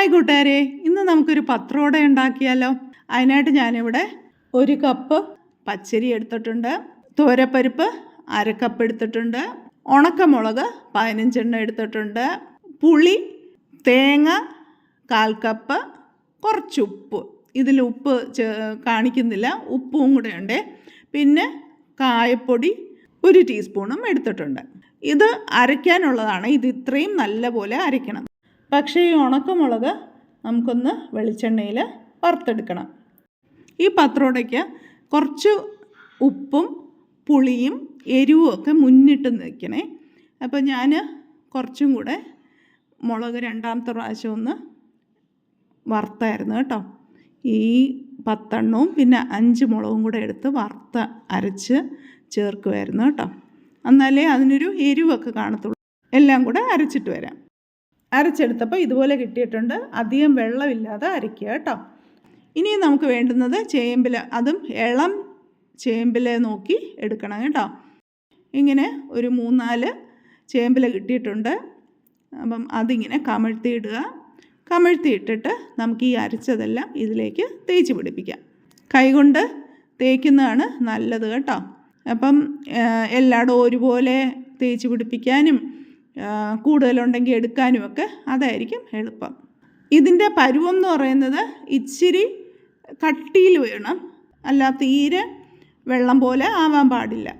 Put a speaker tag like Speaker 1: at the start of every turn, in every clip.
Speaker 1: Hi കൂട്ടുകാരെ ഇന്ന് നമുക്കൊരു പത്രോട ഉണ്ടാക്കിയാലോ? അതിനായിട്ട് ഞാനിവിടെ ഒരു കപ്പ് പച്ചരി എടുത്തിട്ടുണ്ട് തോരപ്പരിപ്പ് അര കപ്പ് എടുത്തിട്ടുണ്ട് ഉണക്കമുളക് പതിനഞ്ചെണ്ണം എടുത്തിട്ടുണ്ട് പുളി തേങ്ങ കാൽ കപ്പ് കുറച്ച് ഉപ്പ്. ഇതിൽ ഉപ്പ് കാണിക്കുന്നില്ല ഉപ്പും കൂടെ ഉണ്ട്. പിന്നെ കായപ്പൊടി ഒരു ടീസ്പൂണും എടുത്തിട്ടുണ്ട്. ഇത് അരയ്ക്കാനുള്ളതാണ് ഇത് ഇത്രയും നല്ലപോലെ അരയ്ക്കണം. പക്ഷേ ഈ ഉണക്കമുളക് നമുക്കൊന്ന് വെളിച്ചെണ്ണയിൽ വറുത്തെടുക്കണം. ഈ പത്രോടയ്ക്ക് കുറച്ച് ഉപ്പും പുളിയും എരിവും ഒക്കെ മുന്നിട്ട് നിൽക്കണേ. അപ്പോൾ ഞാൻ കുറച്ചും കൂടെ മുളക് രണ്ടാമത്തെ പ്രാവശ്യം ഒന്ന് വറുത്തായിരുന്നു കേട്ടോ. ഈ പത്തെണ്ണവും പിന്നെ അഞ്ച് മുളകും കൂടെ എടുത്ത് വറുത്ത് അരച്ച് ചേർക്കുമായിരുന്നു കേട്ടോ. എന്നാലേ അതിനൊരു എരിവൊക്കെ കാണത്തുള്ളൂ. എല്ലാം കൂടെ അരച്ചിട്ട് വരാം. അരച്ചെടുത്തപ്പോൾ ഇതുപോലെ കിട്ടിയിട്ടുണ്ട്. അധികം വെള്ളമില്ലാതെ അരയ്ക്കുക കേട്ടോ. ഇനി നമുക്ക് വേണ്ടുന്നത് ചേമ്പില. അതും ഇളം ചേമ്പില നോക്കി എടുക്കണം കേട്ടോ. ഇങ്ങനെ ഒരു മൂന്നാൽ ചേമ്പില കിട്ടിയിട്ടുണ്ട്. അപ്പം അതിങ്ങനെ കമഴ്ത്തിയിടുക കമഴ്ത്തിയിട്ടിട്ട് നമുക്ക് ഈ അരച്ചതെല്ലാം ഇതിലേക്ക് തേച്ച് പിടിപ്പിക്കാം. കൈകൊണ്ട് തേക്കുന്നതാണ് നല്ലത് കേട്ടോ. അപ്പം എല്ലായിടും ഒരുപോലെ തേച്ച് പിടിപ്പിക്കാനും കൂടുതലുണ്ടെങ്കിൽ എടുക്കാനും ഒക്കെ അതായിരിക്കും എളുപ്പം. ഇതിന്റെ പരുവം എന്ന് പറയുന്നത് ഇച്ചിരി കട്ടിയിൽ വേണം. അല്ല തീരെ വെള്ളം പോലെ ആവാൻ പാടില്ല.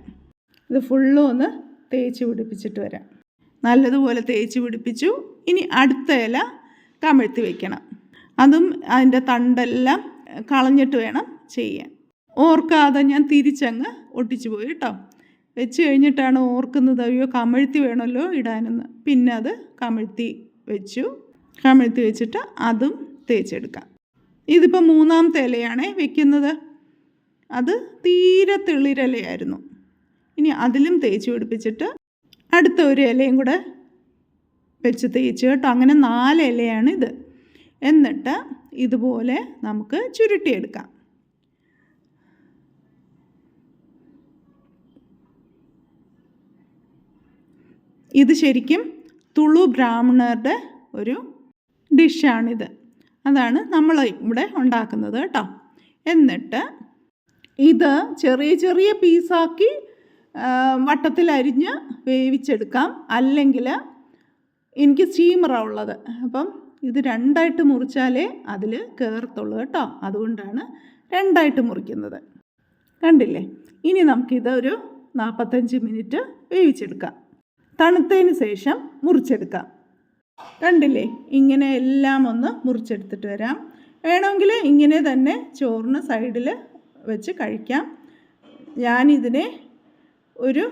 Speaker 1: ഇത് ഫുള്ളും ഒന്ന് തേച്ച് പിടിപ്പിച്ചിട്ട് വരാം. നല്ലതുപോലെ തേച്ച് പിടിപ്പിച്ചു. ഇനി അടുത്ത ഇല കമഴ്ത്തി വയ്ക്കണം അതും അതിന്റെ തണ്ടെല്ലാം കളഞ്ഞിട്ട് വേണം ചെയ്യാൻ. ഓർക്കാതെ ഞാൻ തിരിച്ചങ്ങ് ഒട്ടിച്ചു പോയി കേട്ടോ. വെച്ച് കഴിഞ്ഞിട്ടാണ് ഓർക്കുന്നത് അയ്യോ കമഴ്ത്തി വേണമല്ലോ ഇടാനെന്ന്. പിന്നെ അത് കമഴ്ത്തി വെച്ചു. കമഴ്ത്തി വെച്ചിട്ട് അതും തേച്ചെടുക്കാം. ഇതിപ്പോൾ മൂന്നാമത്തെ ഇലയാണേ വെക്കുന്നത്. അത് തീരെ തെളിരലയായിരുന്നു. ഇനി അതിലും തേച്ച് പിടിപ്പിച്ചിട്ട് അടുത്ത ഒരു ഇലയും കൂടെ വെച്ച് തേച്ച് കേട്ടോ. അങ്ങനെ നാല് ഇലയാണ് ഇത്. എന്നിട്ട് ഇതുപോലെ നമുക്ക് ചുരുട്ടിയെടുക്കാം. ഇത് ശരിക്കും തുളു ബ്രാഹ്മണരുടെ ഒരു ഡിഷാണിത്. അതാണ് നമ്മൾ ഇവിടെ ഉണ്ടാക്കുന്നത് കേട്ടോ. എന്നിട്ട് ഇത് ചെറിയ ചെറിയ പീസാക്കി അരിഞ്ഞ് വേവിച്ചെടുക്കാം. അല്ലെങ്കിൽ എനിക്ക് സ്റ്റീമറാണ് ഉള്ളത്. അപ്പം ഇത് രണ്ടായിട്ട് മുറിച്ചാലേ അതിൽ കയറത്തുള്ളൂ കേട്ടോ. അതുകൊണ്ടാണ് രണ്ടായിട്ട് മുറിക്കുന്നത്. കണ്ടില്ലേ? ഇനി നമുക്കിത് ഒരു നാൽപ്പത്തഞ്ച് മിനിറ്റ് വേവിച്ചെടുക്കാം. തണുത്തതിന് ശേഷം മുറിച്ചെടുക്കാം. കണ്ടില്ലേ? ഇങ്ങനെ എല്ലാം ഒന്ന് മുറിച്ചെടുത്തിട്ട് വരാം. വേണമെങ്കിൽ ഇങ്ങനെ തന്നെ ചോറിന് സൈഡിൽ വെച്ച് കഴിക്കാം. ഞാനിതിനെ ഒരു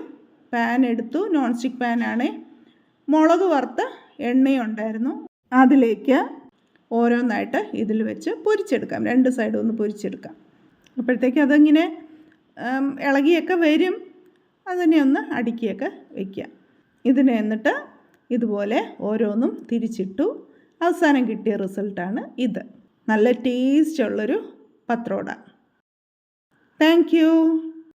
Speaker 1: പാൻ എടുത്തു. നോൺ സ്റ്റിക്ക് പാനാണ് മുളക് വറുത്ത എണ്ണയുണ്ടായിരുന്നു. അതിലേക്ക് ഓരോന്നായിട്ട് ഇതിൽ വെച്ച് പൊരിച്ചെടുക്കാം. രണ്ട് സൈഡും ഒന്ന് പൊരിച്ചെടുക്കാം. അപ്പോഴത്തേക്ക് അതിങ്ങനെ ഇളകിയൊക്കെ വരും. അതിനെ ഒന്ന് അടുക്കിയൊക്കെ വയ്ക്കുക ഇതിനെ എന്നിട്ട് ഇതുപോലെ ഓരോന്നും തിരിച്ചിട്ടു. അവസാനം കിട്ടിയ റിസൾട്ടാണ് ഇത്. നല്ല ടേസ്റ്റ് ഉള്ളൊരു പത്രോട. താങ്ക്